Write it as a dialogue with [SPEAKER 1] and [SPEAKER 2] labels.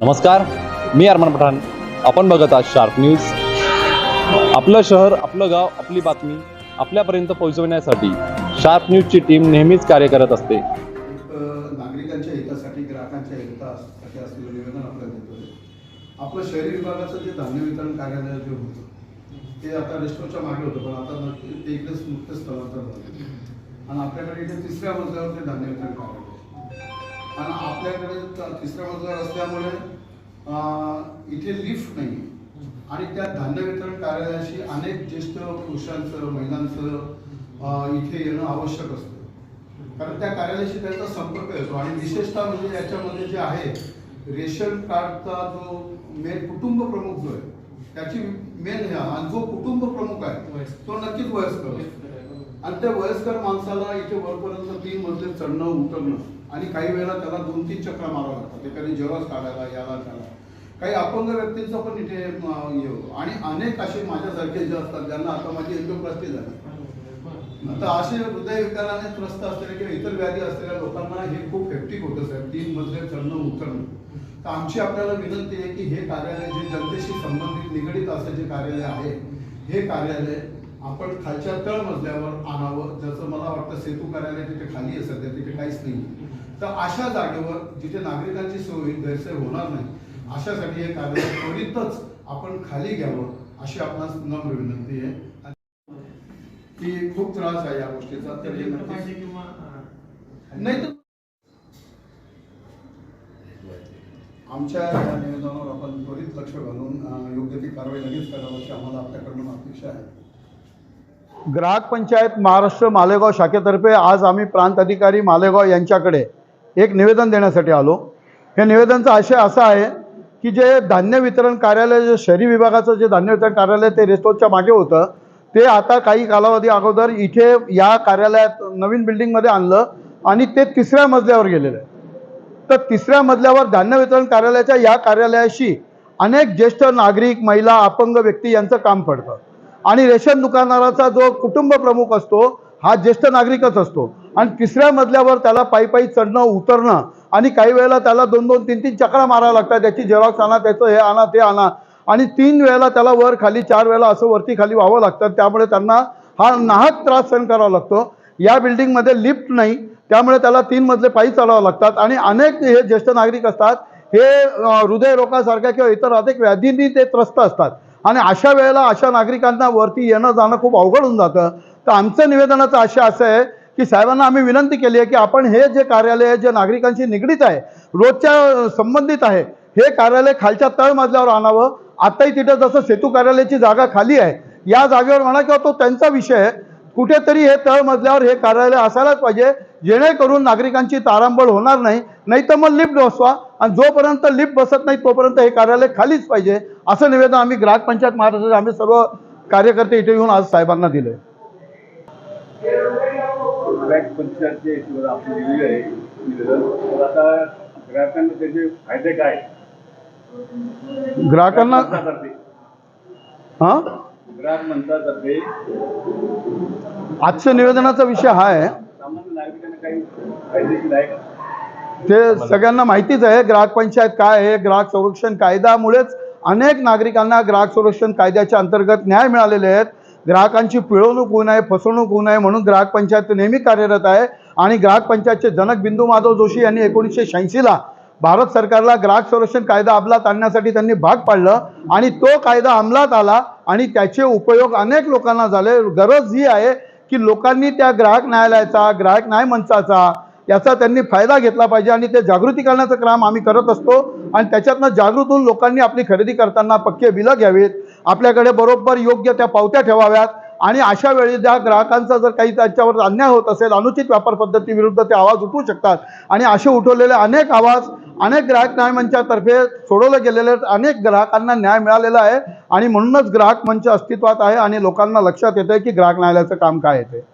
[SPEAKER 1] नमस्कार मी अरमान पठाण. आपण बघत आहात शार्प न्यूज आपलं शहर आपलं गाव आपली बातमी आपल्यापर्यंत पोहोचवण्यासाठी शार्प न्यूजची टीम नेहमीच कार्य करत असते.
[SPEAKER 2] नागरिकांच्या हितासाठी ग्राहकांच्या हितासाठी असलेलं निवेदन आपल्याला देतो आपलं शहरी विभागाचं जे धान्य वितरण कार्यालय जे होतं ते आता रेस्टोरच्या मागे होतं पण आता ते इकडेच मुक्त स्थलांतर झालं. आणि आपल्याकडे इथे तिसऱ्या मजल्यावर ते धान्य वितरण कार्यालय आणि आपल्याकडे तिसऱ्या मजल्यावर असल्यामुळे इथे लिफ्ट नाही. आणि त्या धान्य वितरण कार्यालयाशी अनेक ज्येष्ठ पुरुषांचं महिलांचं इथे येणं आवश्यक असतं. कारण त्या कार्यालयाशी त्यांचा संपर्क येतो. आणि विशेषतः म्हणजे याच्यामध्ये जे आहे रेशन कार्डचा जो मेन कुटुंब प्रमुख जो आहे त्याची मेन आणि जो कुटुंब प्रमुख आहे तो नक्कीच वयस्कर असतो. आणि त्या वयस्कर माणसाला इथे वरपर्यंत तीन मजले चढणं उतरणं आणि काही वेळेला त्याला दोन तीन चक्रा मारावं लागतात. एखादी जेवण काढायला याला त्याला. काही अपंग व्यक्तींचा पण इथे अं, हे आणि अनेक असे माझ्यासारखे जे असतात ज्यांना आता माझी एंजिओप्लास्टी झाली. आता असे हृदयविकाराने त्रस्त असलेले किंवा इतर व्याधी असलेल्या लोकांना हे खूप हेक्टिक होतं साहेब. तीन मजले चढणं उतरणं. तर आमची आपल्याला विनंती आहे की हे कार्यालय जे जनतेशी संबंधित निगडीत असं जे कार्यालय आहे हे कार्यालय आपण खालच्या तळ मजल्यावर आणावं. जसं मला वाटतं सेतू कार्यालय तिथे खाली आहे सध्या तिथे काहीच नाही. तर अशा जागेवर जिथे नागरिकांची सोय होईल गैरसोय होणार नाही अशासाठी हे कार्यालय त्वरितच आपण खाली घ्यावं अशी आपणास नम्र विनंती आहे. की खूप त्रास आहे या गोष्टीचा. तर हे नाही तर आमच्या या निवेदनावर आपण त्वरित लक्ष घालून योग्य ती कारवाई लगेच करावी अशी आम्हाला आपल्याकडून अपेक्षा आहे.
[SPEAKER 3] ग्राहक पंचायत महाराष्ट्र मालेगाव शाखेतर्फे आज आम्ही प्रांत अधिकारी मालेगाव यांच्याकडे एक निवेदन देण्यासाठी आलो. हे निवेदनचा आशय असा आहे की जे धान्य वितरण कार्यालय जे शहरी विभागाचं जे धान्य वितरण कार्यालय ते रेस्टोरच्या मागे होतं ते आता काही कालावधी अगोदर इथे या कार्यालयात नवीन बिल्डिंगमध्ये आणलं आणि ते तिसऱ्या मजल्यावर गेलेलं आहे. तर तिसऱ्या मजल्यावर धान्य वितरण कार्यालयाच्या या कार्यालयाशी अनेक ज्येष्ठ नागरिक महिला अपंग व्यक्ती यांचं काम पडतं. आणि रेशन दुकानदाराचा जो कुटुंब प्रमुख असतो हा ज्येष्ठ नागरिकच असतो. आणि तिसऱ्या मजल्यावर त्याला पायी पायी चढणं उतरणं आणि काही वेळेला त्याला दोन दोन तीन तीन चक्रा माराव्या लागतात. त्याची झेरॉक्स आणा त्याचं हे आणा ते आणा. आणि तीन वेळेला त्याला वर खाली चार वेळेला असं वरती खाली व्हावं लागतं. त्यामुळे त्यांना हा नाहक त्रास सहन करावा लागतो. या बिल्डिंगमध्ये लिफ्ट नाही. त्यामुळे त्याला तीन मजले पायी चालावं लागतात. आणि अनेक हे ज्येष्ठ नागरिक असतात. हे हृदयरोगासारख्या किंवा इतर अनेक व्याधींनी ते त्रस्त असतात. आणि अशा वेळेला अशा नागरिकांना वरती येणं जाणं खूप अवघड होऊन जातं. तर आमचं निवेदनाचं आशय असं आहे की साहेबांना आम्ही विनंती केली आहे की आपण हे जे कार्यालय आहे जे नागरिकांशी निगडीत आहे रोजच्या संबंधित आहे हे कार्यालय खालच्या तळमजल्यावर आणावं. आताही तिथं जसं सेतू कार्यालयाची जागा खाली आहे या जागेवर म्हणा किंवा तो त्यांचा विषय आहे कुठेतरी हे तळ मजल्यावर हे कार्यालय असायलाच पाहिजे. जेणेकरून नागरिकांची तारांबळ होणार नाही. नाही तर मग लिफ्ट बसवा. आणि जोपर्यंत लिफ्ट बसत नाही तोपर्यंत हे कार्यालय खालीच पाहिजे. असं निवेदन आम्ही ग्राहक पंचायत महाराष्ट्राचे आम्ही सर्व कार्यकर्ते इथे येऊन आज साहेबांना दिले
[SPEAKER 4] ग्राहक पंचायतच्या हिशोबाने आपण दिलेलं आहे निवेदन. तर आता ग्राहकांना त्याचे फायदे काय?
[SPEAKER 3] ग्राहकांना हां?
[SPEAKER 4] ग्राहक मंचातर्फे
[SPEAKER 3] आजच्या निवेदनाचा विषय हा आहे.
[SPEAKER 4] सामान्य नागरिकांना काही फायदेशीर आहे का?
[SPEAKER 3] ते सगळ्यांना माहितीच आहे ग्राहक पंचायत काय आहे ग्राहक संरक्षण कायद्यामुळेच अनेक नागरिकांना ग्राहक संरक्षण कायद्याच्या अंतर्गत न्याय मिळालेले आहेत. ग्राहकांची पिळवणूक होऊ नये फसवणूक होऊ नये म्हणून ग्राहक पंचायत नेहमी कार्यरत आहे. आणि ग्राहक पंचायतचे जनक बिंदू माधव जोशी यांनी एकोणीसशे शहाऐंशीला भारत सरकारला ग्राहक संरक्षण कायदा अंमलात आणण्यासाठी त्यांनी भाग पाडलं आणि तो कायदा अंमलात आला आणि त्याचे उपयोग अनेक लोकांना झाले. गरज ही आहे की लोकांनी त्या ग्राहक न्यायालयाचा ग्राहक न्याय मंचाचा याचा त्यांनी फायदा घेतला पाहिजे आणि ते जागृती करण्याचं काम आम्ही करत असतो आणि त्याच्यातनं जागृत होऊन लोकांनी आपली खरेदी करताना पक्के बिलं घ्यावीत. आपल्याकडे बरोबर योग्य त्या पावत्या ठेवाव्यात. आणि अशा वेळी ज्या ग्राहकांचा जर काही त्यांच्यावर अन्याय होत असेल अनुचित व्यापार पद्धतीविरुद्ध ते आवाज उठवू शकतात. आणि असे उठवलेले अनेक आवाज अनेक ग्राहक न्याय मंचातर्फे सोडवले गेलेले अनेक ग्राहकांना न्याय मिळालेला आहे. आणि म्हणूनच ग्राहक मंच अस्तित्वात आहे आणि लोकांना लक्षात येतं की ग्राहक न्यायालयाचं काम काय येते